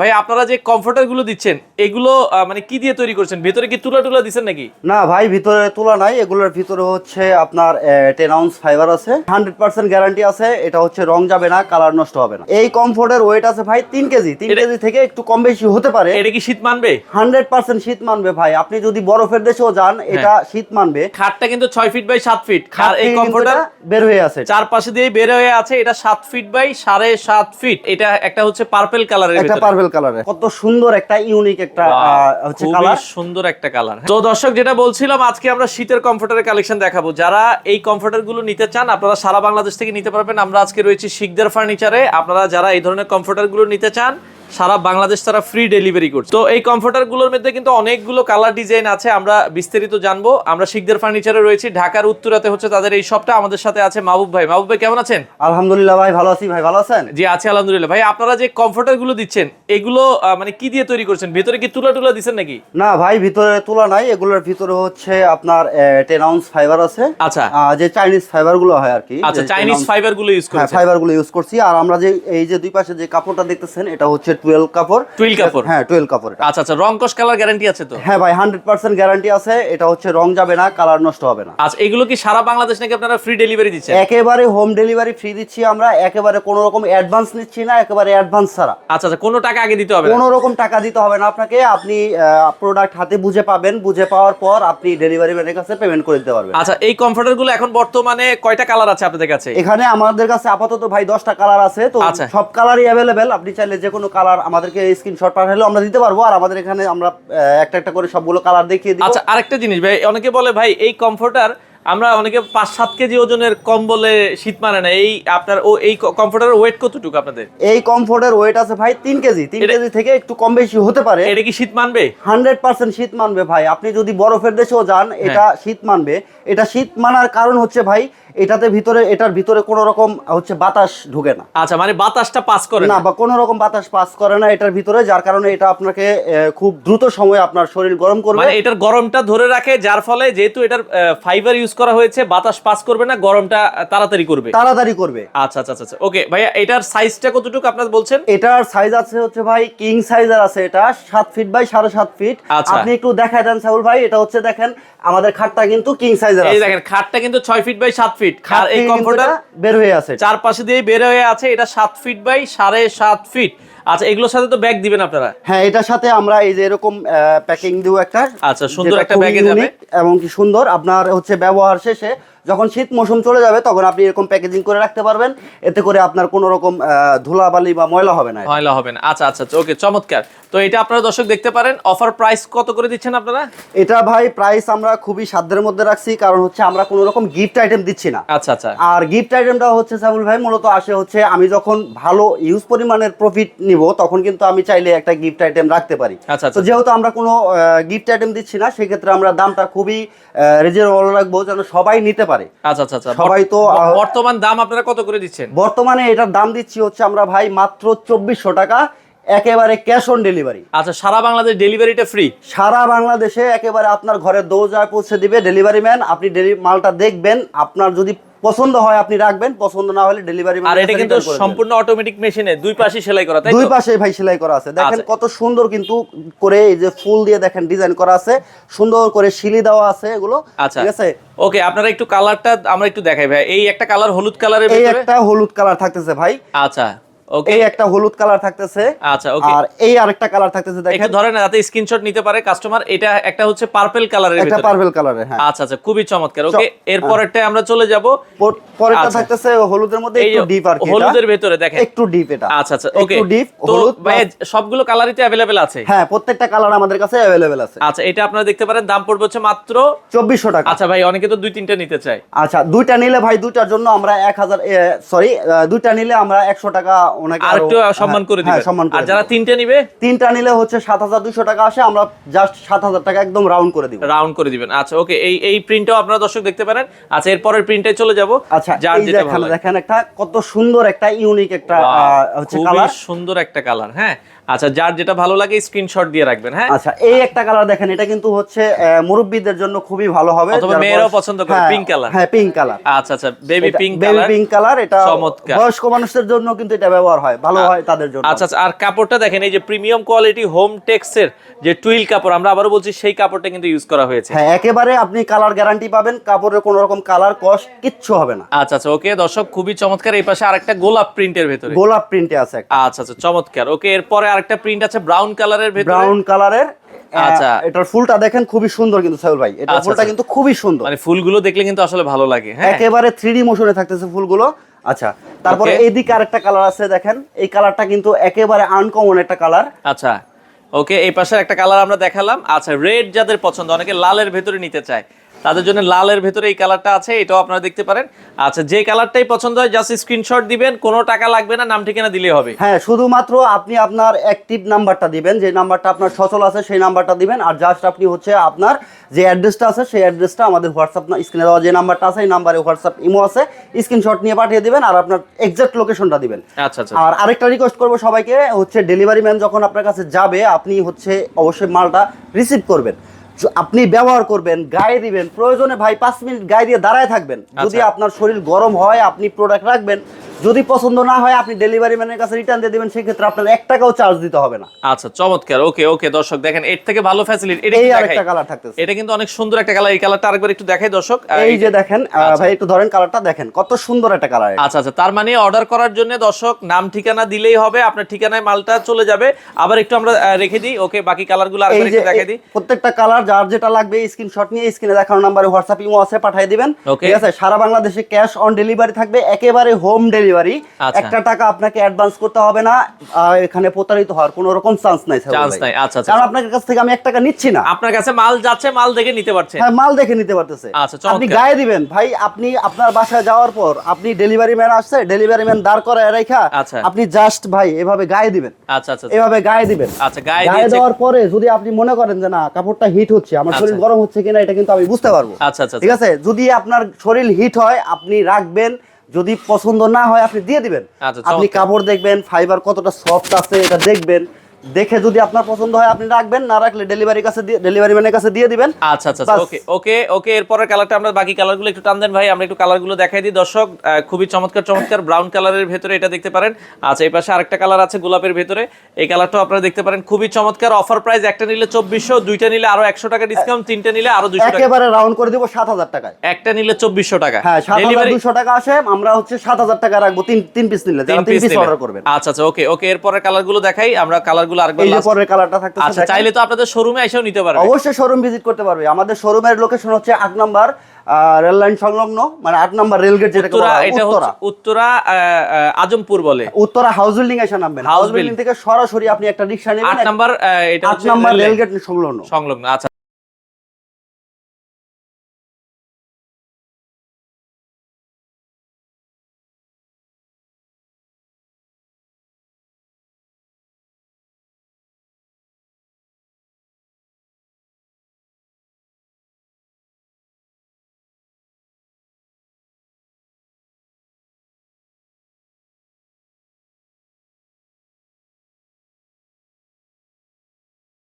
ভাই আপনারা যে কমফোর্টারগুলো দিচ্ছেন এগুলো মানে কি দিয়ে তৈরি করছেন? ভেতরে কি তুলা টুলা দিচ্ছেন নাকি? না ভাই ভিতরে তোলা নাই। এগুলোর ভিতরে হচ্ছে আপনার টেন আউন্স ফাইবার আছে। হান্ড্রেড পার্সেন্ট গ্যারান্টি আছে। এটা হচ্ছে রং যাবে না কালার নষ্ট হবে না। এই কমফোর্টের ওয়েট আছে ভাই তিন কেজি। তিন কেজি থেকে একটু কম বেশি হতে পারে। এটা কি শীত মানবে? হান্ড্রেড পার্সেন্ট শীত মানবে ভাই। আপনি যদি বরফের দেশেও যান এটা শীত মানবে। খাটটা কিন্তু ছয় ফিট বাই সাত ফিট আর খাট এই কমফোর্টার বের হয়ে আছে। চার পাশে দিয়ে বের হয়ে আছে। এটা সাত ফিট বাই সাড়ে সাত ফিট এটা একটা হচ্ছে পার্পেল কালারের একটা পার্পেল কালারের কত সুন্দর একটা ইউনিক একটা আহ, হচ্ছে কালার সুন্দর একটা কালার তো দর্শক যেটা বলছিলাম আজকে আমরা শীতের কমফোর্টারের কালেকশন দেখাবো। যারা এই কমফোর্টারগুলো নিতে চান আপনারা সারা বাংলাদেশ থেকে নিতে পারবেন। আমরা আজকে রয়েছি শিখদের ফার্নিচারে আপনারা যারা এই ধরনের কমফোর্টারগুলো নিতে চান সারা বাংলাদেশ তারা ফ্রি ডেলিভারি করছে। তো এই কমফোর্টারগুলোর মধ্যে কিন্তু অনেকগুলো কালার ডিজাইন আছে আমরা বিস্তারিত জানব। আমরা শিকদার ফার্নিচারে রয়েছি ঢাকার উত্তরাতে হচ্ছে তাদের এই শপটা আমাদের সাথে আছে মাহবুব ভাই। মাহবুব ভাই কেমন আছেন? আলহামদুলিল্লাহ ভাই ভালো আছি। ভাই ভালো আছেন? জি আছে আলহামদুলিল্লাহ। ভাই আপনারা যে কমফোর্টারগুলো দিচ্ছেন এগুলো মানে কি দিয়ে তৈরি করছেন? ভেতরে কি তুলা টুলা দিচ্ছেন নাকি? না ভাই ভিতরে তুলা নাই। এগুলোর ভিতরে হচ্ছে আপনার টেন আউন্স ফাইবার আছে। আচ্ছা। যে চাইনিজ ফাইবারগুলো হয় আর কি। আচ্ছা চাইনিজ ফাইবারগুলো ইউজ করছেন। ফাইবারগুলো ইউজ করছি। আর আমরা যে এই যে দুই পাশে যে কাপড়টা দেখতেছেন এটা হচ্ছে টুয়েলভ কাপড়। টুইল কাপড়? হ্যাঁ টুয়েলভ কাপড় আচ্ছা আচ্ছা রং কস কালার গ্যারান্টি আছে তো? হ্যাঁ ভাই হান্ড্রেড পার্সেন্ট গ্যারান্টি আছে। এটা হচ্ছে রং যাবে না কালার নষ্ট হবে না। আচ্ছা এগুলো কি সারা বাংলাদেশ নাকি আপনারা ফ্রি ডেলিভারি দিচ্ছেন? একেবারে হোম ডেলিভারি ফ্রি দিচ্ছি আমরা একেবারে কোনো রকম অ্যাডভান্স নিচ্ছি না একেবারে অ্যাডভান্স ছাড়া। আচ্ছা আচ্ছা কোনো টাকা আগে দিতে হবে না? কোনো রকম টাকা দিতে হবে না আপনাকে আপনি প্রোডাক্ট হাতে বুঝে পাবেন বুঝে পাওয়ার পর আপনি ডেলিভারি ম্যানের কাছে পেমেন্ট করে দিতে পারবেন। আচ্ছা এই কমফোর্টারগুলো এখন বর্তমানে কয়টা কালার আছে আপনাদের কাছে? এখানে আমাদের কাছে আপাতত ভাই দশটা কালার আছে তো আচ্ছা। সব কালারই অ্যাভেলেবেল আপনি চাইলে যে কোনো কালার আমাদেরকে স্ক্রিনশট পাঠালেও আমরা দিতে পারব, আর আমাদের এখানে আমরা একটা একটা করে সবগুলো কালার দেখিয়ে দিই আচ্ছা আরেকটা জিনিস ভাই, অনেকে বলে ভাই, এই কমফোর্টার আমরা অনেকে পাঁচ সাত কেজি ওজনের কম বলে শীত মানে না। এই আপনার ও এই কমফোর্টারের ওয়েট কতটুকু আপনাদের? এই কমফোর্টের ওয়েট আছে ভাই তিন কেজি। তিন কেজি থেকে একটু কম বেশি হতে পারে। এটা কি শীত মানবে? হান্ড্রেড পার্সেন্ট শীত মানবে ভাই। আপনি যদি বরফের দেশেও যান হ্যাঁ। এটা শীত মানবে। এটা শীত মানার কারণ হচ্ছে ভাই এটাতে ভিতরে এটার ভিতরে কোনো রকম হচ্ছে বাতাস ঢুকে না। আচ্ছা মানে বাতাসটা পাস করে না বা কোনো রকম বাতাস পাস করে না এটার ভিতরে যার কারণে এটা আপনাকে খুব দ্রুত সময়ে আপনার শরীর গরম করবে। মানে এটার গরমটা ধরে রাখে যার ফলে যেহেতু এটার ফাইবার ইউজ করা হয়েছে বাতাস পাস করবে না গরমটা তাড়াতাড়ি করবে। তাড়াতাড়ি করবে। আচ্ছা আচ্ছা আচ্ছা ওকে ভাইয়া এটার সাইজটা কতটুকু আপনার বলছেন? এটার সাইজ আছে হচ্ছে ভাই কিং সাইজের আছে এটা সাত ফিট বাই সাড়ে সাত ফিট আচ্ছা। আপনি একটু দেখায় দেন সাহুল ভাই এটা হচ্ছে দেখেন আমাদের খাটটা কিন্তু কিং সাইজের এই দেখেন খাটটা কিন্তু ছয় ফিট বাই সাত ফিট খাট আর এই কমফোর্টার বের হয়ে আছে চার পাশে দিয়ে বের হয়ে আছে এটা সাত ফিট বাই সাড়ে সাত ফিট আচ্ছা এগুলোর সাথে তো ব্যাগ দিবেন আপনারা? হ্যাঁ এটার সাথে আমরা এই যে এরকম প্যাকিং দিব একটা। আচ্ছা, সুন্দর একটা ব্যাগে যাবে। এবং কি সুন্দর। আপনার হচ্ছে ব্যবহার শেষে যখন শীত মৌসুম চলে যাবে তখন আপনি এরকম প্যাকেজিং করে রাখতে পারবেন। এতে করে আপনার কোনো রকম ধুলাবালি বা ময়লা হবে না। ময়লা হবে না। আচ্ছা আচ্ছা ওকে চমৎকার। তো এটা আপনারা দর্শক দেখতে পারেন। অফার প্রাইস কত করে দিচ্ছেন আপনারা? এটা ভাই প্রাইস আমরা খুবই সাধ্যের মধ্যে রাখছি কারণ হচ্ছে আমরা কোনো রকম গিফট আইটেম দিচ্ছি না। আচ্ছা আচ্ছা। আর গিফট আইটেমটা হচ্ছে সাবুল ভাই মূলত আসে হচ্ছে আমি যখন ভালো ইউজ পরিমাণের প্রফিট নিব তখন কিন্তু আমি চাইলে একটা গিফট আইটেম রাখতে পারি। আচ্ছা, আচ্ছা। তো যেহেতু আমরা কোনো গিফট আইটেম দিচ্ছি না সেক্ষেত্রে আমরা দামটা খুবই রিজনেবল রাখব যেন সবাই নিতে পারে। আচ্ছা আচ্ছা আচ্ছা। সবাই তো, বর্তমান দাম আপনারা কত করে দিচ্ছেন? বর্তমানে এটার দাম দিচ্ছি হচ্ছে আমরা ভাই মাত্র চব্বিশশো টাকা একেবারে ক্যাশ অন ডেলিভারি আচ্ছা সারা বাংলাদেশ ডেলিভারিটা ফ্রি সারা বাংলাদেশে একেবারে আপনার ঘরে দোজা পৌঁছে দিবে ডেলিভারি ম্যান আপনি মালটা দেখবেন আপনার যদি পছন্দ হয় আপনি রাখবেন পছন্দ না হলে ডেলিভারি আর এটা কিন্তু সম্পূর্ণ অটোমেটিক মেশিনে দুই পাশে সেলাই করা তাই দুই পাশে ভাই সেলাই করা আছে। দেখেন আচ্ছা। কত সুন্দর কিন্তু করে এই যে ফুল দিয়ে দেখেন ডিজাইন করা আছে। সুন্দর করে শিলি দেওয়া আছে এগুলো আচ্ছা। ঠিক আছে? ওকে আপনারা একটু কালারটা আমরা একটু দেখাই ভাই। এই একটা কালার হলুদ কালারের এই একটা হলুদ কালার থাকতেছে ভাই। আচ্ছা। ওকে এই একটা হলুদ কালার থাকতেছে আচ্ছা ওকে আর এই আরেকটা কালার থাকতেছে একটু দেখেন ধরে না যাতে স্ক্রিনশট নিতে পারে কাস্টমার এটা একটা হচ্ছে পার্পল কালারের একটা ভিতরে পার্পল কালারের হ্যাঁ আচ্ছা আচ্ছা খুবই চমৎকার ওকে এরপরটা আমরা চলে যাব পর- পরেরটা আচ্ছা। থাকতেছে হলুদের মধ্যে এই একটু ডিপ আর কি এটা। হলুদের ভেতরে দেখেন একটু ডিপ এটা আচ্ছা আচ্ছা ওকে একটু ডিপ তো হলুদ ভাই plus- সবগুলো কালারই তো अवेलेबल আছে হ্যাঁ প্রত্যেকটা কালার আমাদের কাছে অ্যাভেলেবেল আছে আচ্ছা এটা আপনারা দেখতে পারেন দাম পড়বে হচ্ছে মাত্র চব্বিশশো টাকা আচ্ছা ভাই অনেকে তো দুই তিনটা নিতে চায় আচ্ছা দুইটা নিলে ভাই দুইটার জন্য আমরা এক হাজার সরি দুইটা নিলে আমরা একশো টাকা ওনাকে আর আরো- একটু সম্মান করে হ্যাঁ, দিবেন সম্মান আর যারা। তিনটে নিবে? তিনটা নিলে হচ্ছে সাত হাজার দুশো টাকা আসে আমরা জাস্ট সাত হাজার টাকা একদম রাউন্ড করে দিব। রাউন্ড করে দিবেন। আচ্ছা ওকে এই এই প্রিন্টটাও আপনারা দর্শক দেখতে পারেন। আচ্ছা এরপরের প্রিন্টে চলে যাব আচ্ছা যার যেটা ভালো লাগে। দেখেন একটা কত সুন্দর একটা ইউনিক একটা হচ্ছে কালার সুন্দর একটা কালার হ্যাঁ? আচ্ছা যার যেটা ভালো লাগে স্ক্রিনশট দিয়ে রাখবেন হ্যাঁ? আচ্ছা এই একটা কালার দেখেন এটা কিন্তু হচ্ছে মুরব্বিদের জন্য খুবই ভালো হবে। অথবা যারা মেয়েরাও পছন্দ করে, হ্যাঁ, pink color। হ্যাঁ পিঙ্ক কালার আচ্ছা আচ্ছা baby pink baby pink colour এটা বয়স্ক মানুষদের জন্য কিন্তু এটা ব্যবহার হয় ভালো হয় তাদের জন্য। আচ্ছা আচ্ছা আর কাপড়টা দেখেন এই যে প্রিমিয়াম কোয়ালিটি হোম টেক্সের যে টুইল কাপড় আমরা আবারও বলছি সেই কাপড়টা কিন্তু ইউজ করা হয়েছে। হ্যাঁ একেবারে আপনি কালার গ্যারান্টি পাবেন কাপড়ের কোনো রকম কালার কস্ট কিচ্ছু হবে না। আচ্ছা আচ্ছা ওকে দর্শক খুবই চমৎকার এই পাশে আরেকটা গোলাপ প্রিন্টের ভেতরে। গোলাপ প্রিন্টে আছে একটা। আচ্ছা আচ্ছা চমৎকার ওকে এরপরে আরেকটা প্রিন্ট আছে ব্রাউন কালারের ভেতরে। ব্রাউন কালারের আচ্ছা। এটার ফুলটা দেখেন খুবই সুন্দর কিন্তু সাইল ভাই। এটার আচ্ছা, ফুলটা আচ্ছা। কিন্তু খুবই সুন্দর। মানে ফুলগুলো দেখলে কিন্তু আসলে ভালো লাগে হ্যাঁ। একেবারে থ্রি মোশনে থাকতেছে ফুলগুলো। আচ্ছা তারপরে এদিকে এইদিকে আরেকটা কালার আছে দেখেন। এই কালারটা কিন্তু একেবারে আনকমন একটা কালার আচ্ছা ওকে এই পাশে একটা কালার আমরা দেখালাম। আচ্ছা রেড যাদের পছন্দ অনেকে লালের ভেতরে নিতে চায়। তাদের জন্য লালের ভেতরে এই কালারটা আছে এটাও আপনারা দেখতে পারেন। আচ্ছা যে কালারটাই পছন্দ হয় জাস্ট স্ক্রিনশট দিবেন কোনো টাকা লাগবে না নাম ঠিকানা দিলেই হবে। হ্যাঁ শুধুমাত্র আপনি আপনার অ্যাক্টিভ নাম্বারটা দিবেন যে নাম্বারটা আপনার সচল আছে সেই নাম্বারটা দিবেন আর জাস্ট আপনি হচ্ছে আপনার যে অ্যাড্রেসটা আছে সেই অ্যাড্রেসটা আমাদের হোয়াটসঅ্যাপ স্ক্রিনে দেওয়া যে নাম্বারটা আছে এই নাম্বারে হোয়াটসঅ্যাপ ইমো আছে স্ক্রিনশট নিয়ে পাঠিয়ে দিবেন আর আপনার এক্সাক্ট লোকেশনটা দিবেন। আচ্ছা আচ্ছা আর আরেকটা রিকোয়েস্ট করব সবাইকে হচ্ছে ডেলিভারি ম্যান যখন আপনার কাছে যাবে আপনি হচ্ছে অবশ্যই মালটা রিসিভ করবেন। আপনি ব্যবহার করবেন গায়ে দিবেন প্রয়োজনে ভাই পাঁচ মিনিট গায়ে দিয়ে দাঁড়ায় থাকবেন যদি আচ্ছা। আপনার শরীর গরম হয় আপনি প্রোডাক্ট রাখবেন যদি পছন্দ না হয় আপনি ডেলিভারি ম্যানের কাছে রিটার্ন দিয়ে দেবেন সেক্ষেত্রে আপনার এক টাকাও চার্জ দিতে হবে না। আচ্ছা চমৎকার। ওকে ওকে দর্শক দেখেন এর থেকে ভালো ফ্যাসিলিটি এটা এই আরেকটা কালার থাকতেছে। এটা কিন্তু অনেক সুন্দর একটা কালার এই কালারটা আরেকবার একটু দেখাই দর্শক। এই যে দেখেন আচ্ছা। ভাই একটু ধরেন কালারটা দেখেন কত সুন্দর একটা কালার আচ্ছা আচ্ছা তার মানে অর্ডার করার জন্য দর্শক নাম ঠিকানা দিলেই হবে আপনার ঠিকানায় মালটা চলে যাবে। আবার একটু আমরা রেখে দিই ওকে বাকি কালারগুলো আরেকবার একটু দেখাই দিই। প্রত্যেকটা কালার যার যেটা লাগবে স্ক্রিনশট নিয়ে স্ক্রিনে দেখানো নম্বরে হোয়াটসঅ্যাপ ইমো আছে পাঠিয়ে দিবেন. ঠিক আছে? সারা বাংলাদেশে ক্যাশ অন ডেলিভারি থাকবে একেবারে হোম ডেলিভারি আচ্ছা। একটা টাকা আপনাকে অ্যাডভান্স করতে হবে না এখানে প্রতারিত হওয়ার কোনো রকম চান্স নাই চান্স নাই। আচ্ছা আচ্ছা। কারণ আপনার কাছ থেকে আমি এক টাকা নিচ্ছি না। আপনার কাছে মাল যাচ্ছে মাল দেখে নিতে পারছেন হ্যাঁ মাল দেখে নিতে পারতেছে। আচ্ছা, আপনি গায়ে দিবেন। ভাই আপনি আপনার বাসায় যাওয়ার পর আপনি ডেলিভারি ম্যান আসছে ডেলিভারি ম্যান দাঁড় রেখা আচ্ছা। আপনি জাস্ট ভাই এভাবে গায়ে দিবেন। আচ্ছা আচ্ছা। এভাবে গায়ে দিবেন। আচ্ছা গায়ে গায়ে দেওয়ার পরে যদি আপনি মনে করেন যে না কাপড়টা হিট হচ্ছে আমার। শরীর গরম হচ্ছে কিনা এটা কিন্তু আমি বুঝতে পারব। আচ্ছা আচ্ছা ঠিক আছে? যদি আপনার শরীর হিট হয় আপনি রাখবেন যদি পছন্দ না হয় আপনি দিয়ে দিবেন। আচ্ছা, আপনি কাপড় দেখবেন ফাইবার কতটা সফট আছে এটা দেখবেন। দেখে যদি আপনার পছন্দ হয় আপনি রাখবেন না রাখলে ডেলিভারি কাছে ডেলিভারি ম্যানের কাছে দিয়ে দিবেন। আচ্ছা আচ্ছা ওকে ওকে ওকে এরপরের কালারটা আমরা বাকি কালারগুলো একটু টান দেন ভাই আমরা একটু কালারগুলো দেখাই দিই। দর্শক খুবই চমৎকার চমৎকার ব্রাউন কালারের ভেতরে এটা দেখতে পারেন। আচ্ছা এই পাশে আরেকটা কালার আছে গোলাপের ভেতরে। এই কালারটাও আপনারা দেখতে পারেন। খুবই চমৎকার অফার প্রাইস একটা নিলে চব্বিশশো দুইটা নিলে আরও একশো টাকা ডিসকাউন্ট তিনটা নিলে আরও দুশো টাকা। একেবারে রাউন্ড করে দিব সাত হাজার টাকায়। একটা নিলে চব্বিশশো টাকা। হ্যাঁ সাত হাজার ডেলিভারি দুশো টাকা আসে আমরা হচ্ছে সাত হাজার টাকা রাখব তিন তিন পিস নিলে তিন পিস অর্ডার করবেন। আচ্ছা আচ্ছা ওকে ওকে এরপরের কালারগুলো দেখাই আমরা কালারগুলো আরেকবার এই পরের কালারটা থাকতেছে আচ্ছা চাইলে তো আপনাদের শোরুমে এসেও নিতে পারবে। অবশ্যই শোরুম ভিজিট করতে পারবে। আমাদের শোরুমের লোকেশন হচ্ছে 8 নাম্বার রেল লাইন সংলগ্ন মানে আট নাম্বার রেলগেট যেটা উত্তরা এটা উত্তরা। আজমপুর বলে। উত্তরা হাউস বিল্ডিং এসে নামবেন। হাউস বিল্ডিং থেকে সরাসরি আপনি একটা রিক্সা নেবেন আট নাম্বার এটা আট হচ্ছে নাম্বার রেল রেলগেট সংলগ্ন। সংলগ্ন আচ্ছা।